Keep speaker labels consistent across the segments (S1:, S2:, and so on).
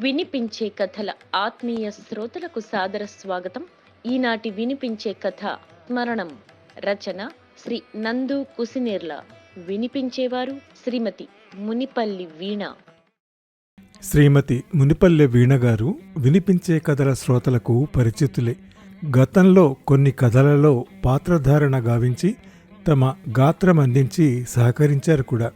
S1: వినిపించే కథల ఆత్మీయ శ్రోతలకు సాదర స్వాగతం. ఈనాటి వినిపించే కథ స్మరణం రచన శ్రీ నందు కుసినేర్ల. వినిపించేవారు శ్రీమతి మునిపల్లి వీణ.
S2: శ్రీమతి మునిపల్లె వీణ గారు వినిపించే కథల శ్రోతలకు పరిచితులే. గతంలో కొన్ని కథలలో పాత్రధారణ గావించి తమ గాత్రం అందించి సహకరించారు కూడా.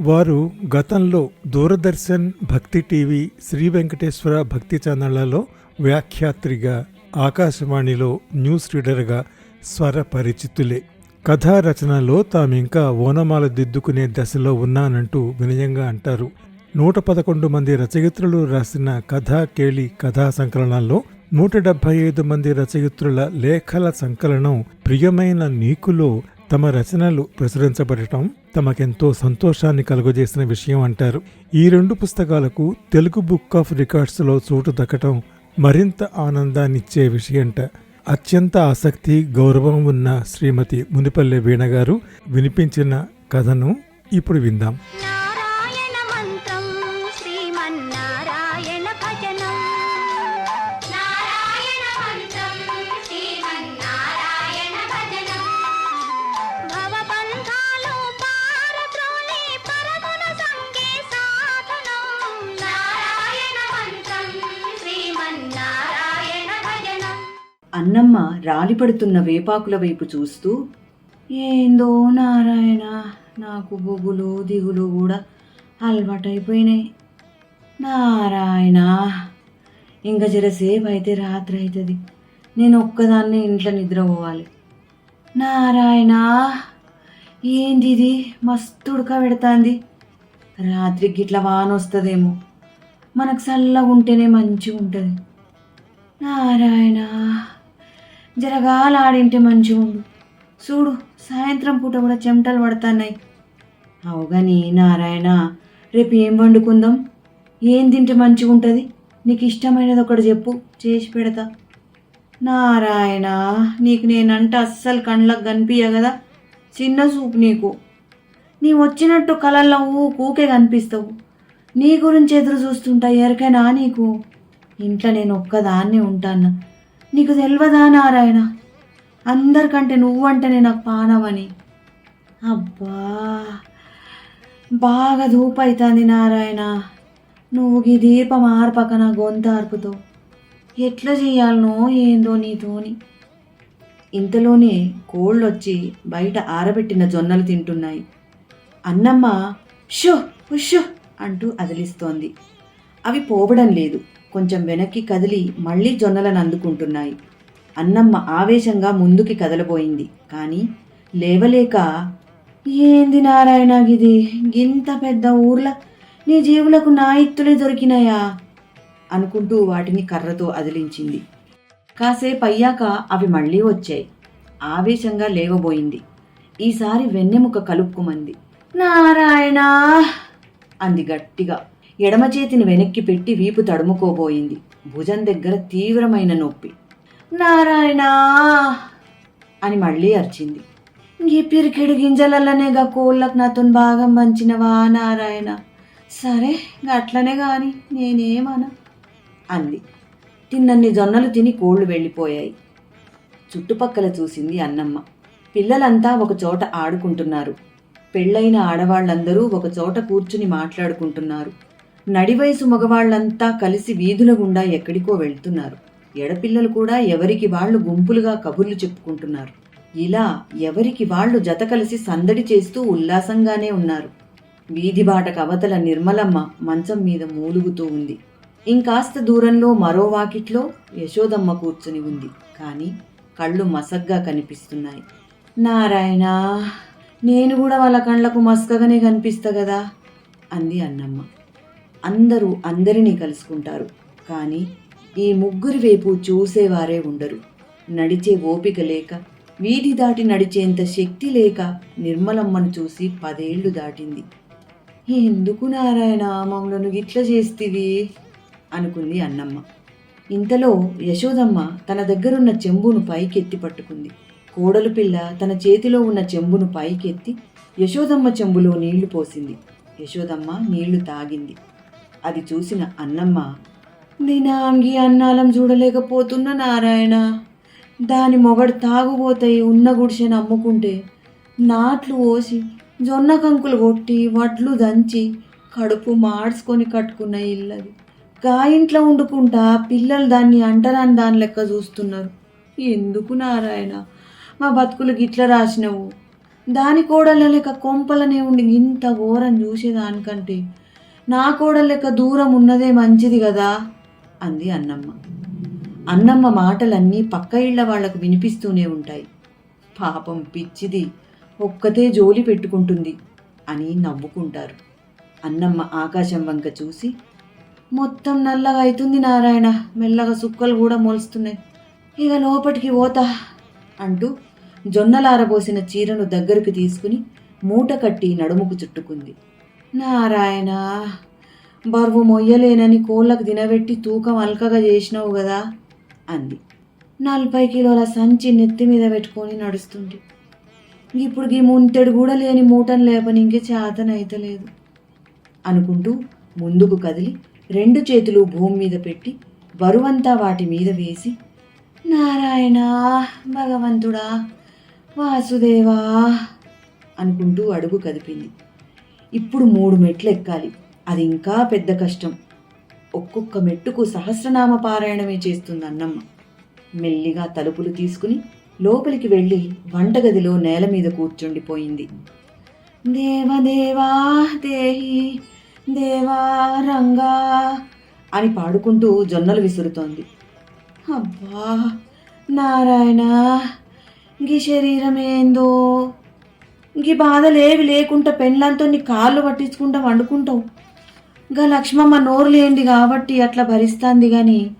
S2: వారు గతంలో దూరదర్శన్ భక్తి టీవీ శ్రీ వెంకటేశ్వర భక్తి ఛానళ్ళలో వ్యాఖ్యాత్రిగా ఆకాశవాణిలో న్యూస్ రీడర్గా స్వర పరిచితులే కథా రచనలో తామింకా ఓనమాల దిద్దుకునే దశలో ఉన్నానంటూ వినయంగా అంటారు. నూట పదకొండు మంది రచయిత్రులు రాసిన కథా కేళి కథా సంకలనాల్లో నూట డెబ్భై ఐదు మంది రచయిత్రుల లేఖల సంకలనం ప్రియమైన నీకులో తమ రచనలు ప్రచురించబడటం తమకెంతో సంతోషాన్ని కలుగజేసిన విషయం అంటారు. ఈ రెండు పుస్తకాలకు తెలుగు బుక్ ఆఫ్ రికార్డ్స్లో చోటు దక్కటం మరింత ఆనందాన్నిచ్చే విషయంట. అత్యంత ఆసక్తి గౌరవం ఉన్న శ్రీమతి మునిపల్లె వీణ గారు వినిపించిన కథను ఇప్పుడు విందాం.
S3: అన్నమ్మ రాలిపడుతున్న వేపాకుల వైపు చూస్తూ ఏందో నారాయణ నాకు బొగులు దిగులు కూడా అలవాటైపోయినాయి. నారాయణ ఇంకా జరసేపు అయితే రాత్రి అవుతుంది నేను ఒక్కదాన్నే ఇంట్లో నిద్రపోవాలి. నారాయణ ఏంది ఇది మస్తు ఉడకబెడతాంది రాత్రికి గిట్ల వాన వస్తుందేమో మనకు చల్లగా ఉంటేనే మంచిగా ఉంటుంది నారాయణ జరగాలాడింటే మంచిగా ఉండు. చూడు సాయంత్రం పూట కూడా చెమటలు పడుతున్నాయి. అవుగాని నారాయణ రేపు ఏం వండుకుందాం? ఏం తింటే మంచిగుంటుంది నీకు ఇష్టమైనది ఒకటి చెప్పు చేసి పెడతా. నారాయణ నీకు నేనంటే అస్సలు కళ్ళకు కనిపించ కదా. చిన్న చూపు నీకు. నీ వచ్చినట్టు కళల్లో కూకే కనిపిస్తావు. నీ గురించి ఎదురు చూస్తుంటా ఎవరికైనా నీకు? ఇంట్లో నేను ఒక్కదాన్నే ఉంటాను నీకు తెలియదా నారాయణ? అందరికంటే నువ్వంటేనే నాకు పానవని అబ్బా బాగా ధూపు అవుతుంది నారాయణ. నువ్వు ఈ దీపం ఆర్పక నా గొంత ఆర్పుతో. ఎట్లా చేయాలనో ఏందో నీతోని. ఇంతలోనే కోళ్ళొచ్చి బయట ఆరబెట్టిన జొన్నలు తింటున్నాయి. అన్నమ్మ షో ఉషో అంటూ అదిలిస్తోంది. అవి పోవడం లేదు. కొంచెం వెనక్కి కదిలి మళ్ళీ జొన్నలను అందుకుంటున్నాయి. అన్నమ్మ ఆవేశంగా ముందుకి కదలబోయింది. కానీ లేవలేక ఏంది నారాయణ గిది? గింత పెద్ద ఊర్ల నీ జీవులకు నా ఇత్తులే దొరికినాయా? అనుకుంటూ వాటిని కర్రతో అదిలించింది. కాసేపు అయ్యాక అవి మళ్ళీ వచ్చాయి. ఆవేశంగా లేవబోయింది. ఈసారి వెన్నెముక కలుపుకుమంది. నారాయణ! అంది గట్టిగా. ఎడమ చేతిని వెనక్కి పెట్టి వీపు తడుముకోబోయింది. భుజం దగ్గర తీవ్రమైన నొప్పి. నారాయణ! అని మళ్ళీ అరిచింది. ఈ పిరికెడు గింజలల్లనేగా కోళ్ళకు నాతో భాగం మంచినవా నారాయణ? సరే అట్లనే కానీ నేనేమనా? అంది. తిన్నన్ని జొన్నలు తిని కోళ్ళు వెళ్ళిపోయాయి. చుట్టుపక్కల చూసింది అన్నమ్మ. పిల్లలంతా ఒక చోట ఆడుకుంటున్నారు. పెళ్ళైన ఆడవాళ్ళందరూ ఒక చోట కూర్చుని మాట్లాడుకుంటున్నారు. నడివయసు మగవాళ్ళంతా కలిసి వీధుల గుండా ఎక్కడికో వెళ్తున్నారు. ఎడపిల్లలు కూడా ఎవరికి వాళ్ళు గుంపులుగా కబుర్లు చెప్పుకుంటున్నారు. ఇలా ఎవరికి వాళ్ళు జత కలిసి సందడి చేస్తూ ఉల్లాసంగానే ఉన్నారు. వీధి బాటకు అవతల నిర్మలమ్మ మంచం మీద మూలుగుతూ ఉంది. ఇంకాస్త దూరంలో మరో వాకిట్లో యశోదమ్మ కూర్చుని ఉంది. కానీ కళ్ళు మసగ్గా కనిపిస్తున్నాయి. నారాయణ నేను కూడా వాళ్ళ కళ్ళకు మసకగానే కనిపిస్తా కదా అంది అన్నమ్మ. అందరూ అందరినీ కలుసుకుంటారు. కానీ ఈ ముగ్గురి వైపు చూసేవారే ఉండరు. నడిచే ఓపిక లేక వీధి దాటి నడిచేంత శక్తి లేక నిర్మలమ్మను చూసి పదేళ్ళు దాటింది. ఎందుకు నారాయణ మమ్మలను గిట్ల చేస్తివి? అనుకుంది అన్నమ్మ. ఇంతలో యశోదమ్మ తన దగ్గరున్న చెంబును పైకెత్తి పట్టుకుంది. కోడలు పిల్ల తన చేతిలో ఉన్న చెంబును పైకెత్తి యశోదమ్మ చెంబులో నీళ్ళు పోసింది. యశోదమ్మ నీళ్ళు తాగింది. అది చూసిన అన్నమ్మ దినాంగి అన్నాలం చూడలేకపోతున్న నారాయణ. దాని మొగడు తాగుపోతాయి ఉన్న గుడిసెను అమ్ముకుంటే నాట్లు పోసి జొన్న కంకులు కొట్టి వడ్లు దంచి కడుపు మార్చుకొని కట్టుకున్న ఇల్లది. గా ఇంట్లో వండుకుంటా పిల్లలు దాన్ని అంటరాని దాని లెక్క చూస్తున్నారు. ఎందుకు నారాయణ? మా బతుకులు గిట్ల రాసినవు. దాని కోడళ్ళ లెక్క కొంపలనే ఉండి ఇంత ఘోరం చూసేదానికంటే నా కోడళ్ళ లెక్క దూరం ఉన్నదే మంచిది కదా? అంది అన్నమ్మ. అన్నమ్మ మాటలన్నీ పక్క ఇళ్ళ వాళ్ళకు వినిపిస్తూనే ఉంటాయి. పాపం పిచ్చిది ఒక్కతే జోలి పెట్టుకుంటుంది అని నవ్వుకుంటారు. అన్నమ్మ ఆకాశం వంక చూసి మొత్తం నల్లగా అవుతుంది నారాయణ మెల్లగా సుక్కలు కూడా మొలుస్తున్నాయి. ఇక లోపటికి పోతా అంటూ జొన్నలారబోసిన చీరను దగ్గరకు తీసుకుని మూట కట్టి నడుముకు చుట్టుకుంది. నారాయణ బరువు మొయ్యలేనని కోళ్ళకు తినబెట్టి తూకం అల్కగా చేసినావు కదా అంది. నలభై కిలోల సంచి నెత్తి మీద పెట్టుకొని నడుస్తుంది. ఇప్పుడు ఈ ముంతెడు కూడా లేని మూటను లేపని ఇంకే చేతనైతలేదు అనుకుంటూ ముందుకు కదిలి రెండు చేతులు భూమి మీద పెట్టి బరువంతా వాటి మీద వేసి నారాయణ భగవంతుడా వాసుదేవా అనుకుంటూ అడుగు కదిపింది. ఇప్పుడు మూడు మెట్లు ఎక్కాలి. అది ఇంకా పెద్ద కష్టం. ఒక్కొక్క మెట్టుకు సహస్రనామ పారాయణమే చేస్తుంది అన్నమ్మ. మెల్లిగా తలుపులు తీసుకుని లోపలికి వెళ్ళి వంటగదిలో నేల మీద కూర్చుండిపోయింది. దేవదేవా దేహి దేవా రంగా అని పాడుకుంటూ జొన్నలు విసురుతోంది. అబ్బా నారాయణ గీ శరీరం ఇంక బాధలేవి లేకుండా పెళ్ళంతో నీ కాళ్ళు పట్టించుకుంటా వండుకుంటావు. ఇంకా లక్ష్మమ్మ నోరు లేనిది కాబట్టి అట్లా భరిస్తాంది కానీ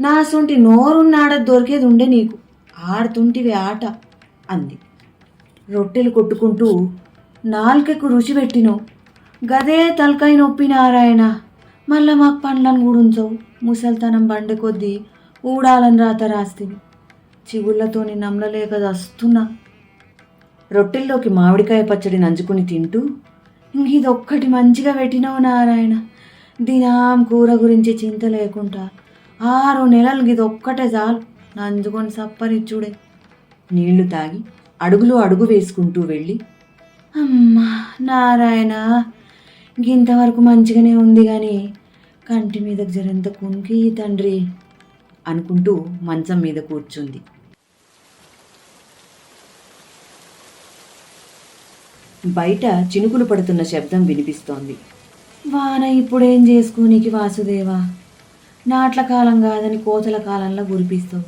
S3: నా సొంటి నోరున్నాడ దొరికేది ఉండే నీకు. ఆడుతుంటివి ఆట అంది. రొట్టెలు కొట్టుకుంటూ నాలుకకు రుచి పెట్టినవు. గదే తలకాయ నొప్పి నారాయణ మళ్ళా మాకు పండ్లను కూడా ఉంచవు ముసల్తనం బండి కొద్దీ ఊడాలని రాత రాస్తివి చిగుళ్ళతోని నమ్మలేక వస్తున్నా రొట్టెల్లోకి మామిడికాయ పచ్చడి నంచుకుని తింటూ ఇదొక్కటి మంచిగా పెట్టినావు నారాయణ. దినాం కూర గురించి చింత లేకుండా ఆరు నెలలు ఇది ఒక్కటే చాలు నంజుకొని సప్పరిచ్చుడే నీళ్ళు తాగి అడుగులో అడుగు వేసుకుంటూ వెళ్ళి అమ్మా నారాయణ గింతవరకు మంచిగానే ఉంది కానీ కంటి మీద జరంత కుంకి తండ్రి అనుకుంటూ మంచం మీద కూర్చుంది. బయట చినుకులు పడుతున్న శబ్దం వినిపిస్తోంది. వాన ఇప్పుడేం చేసుకోనీకి వాసుదేవా? నాట్ల కాలం కాదని కోతల కాలంలో గురిపిస్తావు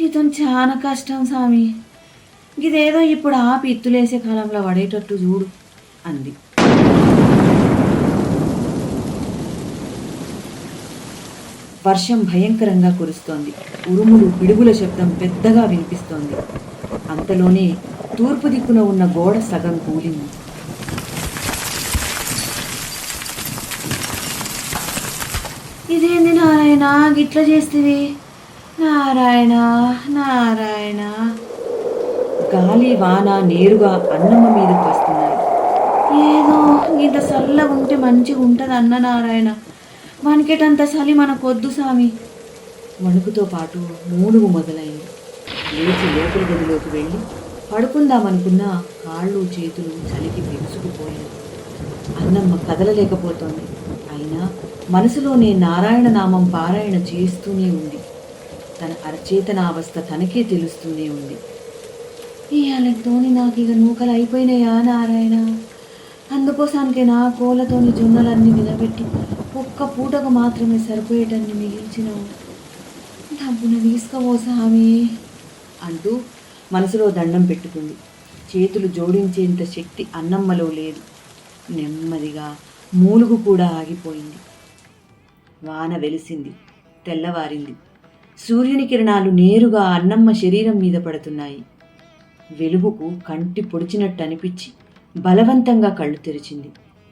S3: నీతో చాలా కష్టం స్వామి ఇదేదో ఇప్పుడు ఆపి ఇత్తులేసే కాలంలో పడేటట్టు చూడు అంది. వర్షం భయంకరంగా కురుస్తోంది. ఉరుములు పిడుగుల శబ్దం పెద్దగా వినిపిస్తోంది. అంతలోనే తూర్పు దిక్కున ఉన్న గోడ సగం కూలింది. ఇదేంది నారాయణ? గిట్ల చేస్తుంది నారాయణ నారాయణ. గాలి వాన నేరుగా అన్నమ్మ మీదకి వస్తున్నాయి ఏదో ఇంత చల్లగా ఉంటే మంచిగా ఉంటుంది అన్న నారాయణ. వణికేటంత చలి మనకొద్దు సామి వణుకుతో పాటు మూడుగు మొదలైంది. లేచి లోపల గదిలోకి వెళ్ళి పడుకుందామనుకున్న కాళ్ళు చేతులు చలికి బిగుసుకుపోయాయి అన్నమ్మ కదలలేకపోతోంది. అయినా మనసులోనే నారాయణ నామం పారాయణ చేస్తూనే ఉంది. తన అరచేతనావస్థ తనకే తెలుస్తూనే ఉంది. ఇవాళతోని నాకు ఇక నూకలు అయిపోయినాయా నారాయణ? అందుకోసానికే నా కోలతోని జొన్నలన్నీ నిలబెట్టి ఒక్క పూటకు మాత్రమే సరిపోయేటన్ని మిగిల్చినావు. డబ్బును తీసుకోవో స్వామి. అంటూ మనసులో దండం పెట్టుకుంది. చేతులు జోడించేంత శక్తి అన్నమ్మలో లేదు. నెమ్మదిగా మూలుగు కూడా ఆగిపోయింది. వాన వెలిసింది తెల్లవారింది. సూర్యుని కిరణాలు నేరుగా అన్నమ్మ శరీరం మీద పడుతున్నాయి. వెలుగుకు కంటి పొడిచినట్టు అనిపించి బలవంతంగా కళ్ళు తెరిచింది.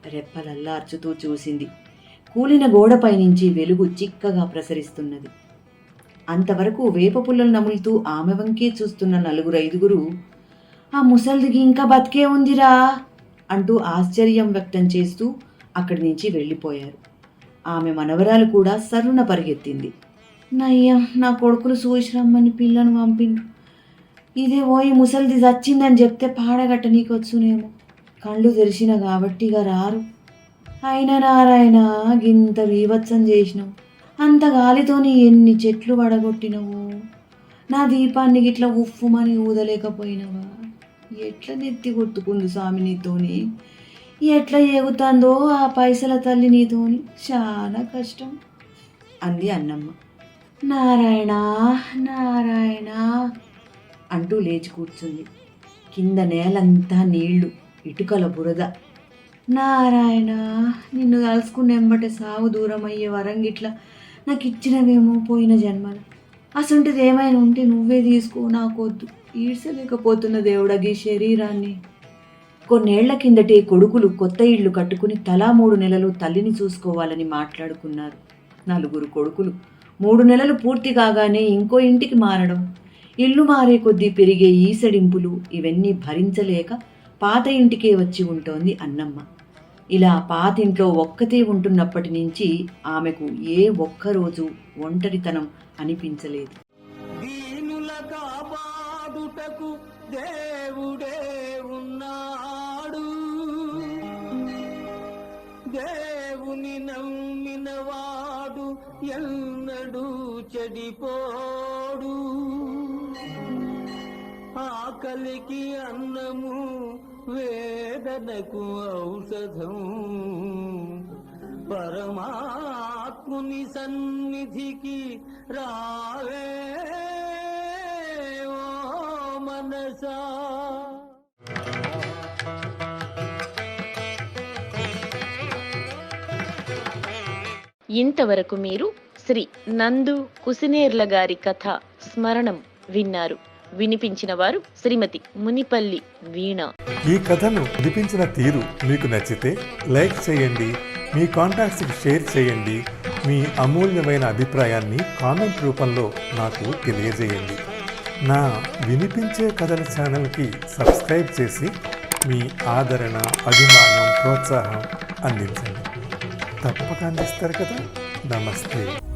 S3: రెప్పలల్లార్చుతూ చూసింది. కూలిన గోడపై నుంచి వెలుగు చిక్కగా ప్రసరిస్తున్నది. అంతవరకు వేప పుల్లలు నములుతూ ఆమె వంకే చూస్తున్న నలుగురు ఐదుగురు ఆ ముసల్దికి ఇంకా బతికే ఉందిరా అంటూ ఆశ్చర్యం వ్యక్తం చేస్తూ అక్కడి నుంచి వెళ్ళిపోయారు. ఆమె మనవరాలు కూడా సర్రున పరిగెత్తింది. నయ్యా నా కొడుకులు సూచిరమ్మని పిల్లను పంపిండ్రు. ఇదే పోయి ముసలిది చచ్చిందని చెప్తే పాడగట్ట నీకు వచ్చునేమో. కళ్ళు తెరిచిన కాబట్టిగా రారు. అయినా నారాయణ గింత బీభత్సం చేసినావు. అంత గాలితోని ఎన్ని చెట్లు వడగొట్టినవు. నా దీపాన్ని గిట్లా ఉఫ్ఫుమని ఊదలేకపోయినవా. ఎట్లా నెత్తి కొట్టుకుంది స్వామి నీతోని. ఎట్లా ఎగుతాందో ఆ పైసల తల్లి నీతోని. చాలా కష్టం. అంది అన్నమ్మ. నారాయణ నారాయణ అంటూ లేచి కూర్చుంది. కింద నేలంతా నీళ్ళు ఇటుకల బురద. నారాయణ నిన్ను కలుసుకున్న ఎంబటే సాగు దూరం అయ్యే వరంగిట్లా నాకు ఇచ్చినవేమో పోయిన జన్మలు. అసంటిది ఏమైనా ఉంటే నువ్వే తీసుకో నాకొద్దు. ఈడ్చలేకపోతున్న దేవుడగి శరీరాన్ని. కొన్నేళ్ళ కిందటే కొడుకులు కొత్త ఇళ్ళు కట్టుకుని తలా మూడు నెలలు తల్లిని చూసుకోవాలని మాట్లాడుకున్నారు. నలుగురు కొడుకులు. మూడు నెలలు పూర్తి కాగానే ఇంకో ఇంటికి మారడం. ఇల్లు మారే కొద్దీ పెరిగే ఈసడింపులు ఇవన్నీ భరించలేక పాత ఇంటికే వచ్చి ఉంటోంది అన్నమ్మ. ఇలా పాతింట్లో ఒక్కతే ఉంటున్నప్పటి నుంచి ఆమెకు ఏ ఒక్కరోజు ఒంటరితనం అనిపించలేదు.
S4: కాపాడుటకు దేవుడే ఉన్నాడు. దేవుని నమ్మిన వాడు ఎన్నడూ చెడిపోడు. ఆకలికి అన్నము వేదనకు ఔషధం. పరమాత్ముని సన్నిధికి రావే ఓ మనసా.
S1: ఇంతవరకు మీరు శ్రీ నందు కుసినేర్ల గారి కథ స్మరణం విన్నారు. వినిపించిన వారు శ్రీమతి మునిపల్లి వీణ.
S2: ఈ కథను వినిపించిన తీరు మీకు నచ్చితే లైక్ చేయండి మీ కాంటాక్ట్స్కి షేర్ చేయండి మీ అమూల్యమైన అభిప్రాయాన్ని కామెంట్ రూపంలో నాకు తెలియజేయండి. నా వినిపించే కథల ఛానల్కి సబ్స్క్రైబ్ చేసి మీ ఆదరణ అభిమానం ప్రోత్సాహం అందించండి. తప్పక అందిస్తారు కదా. నమస్తే.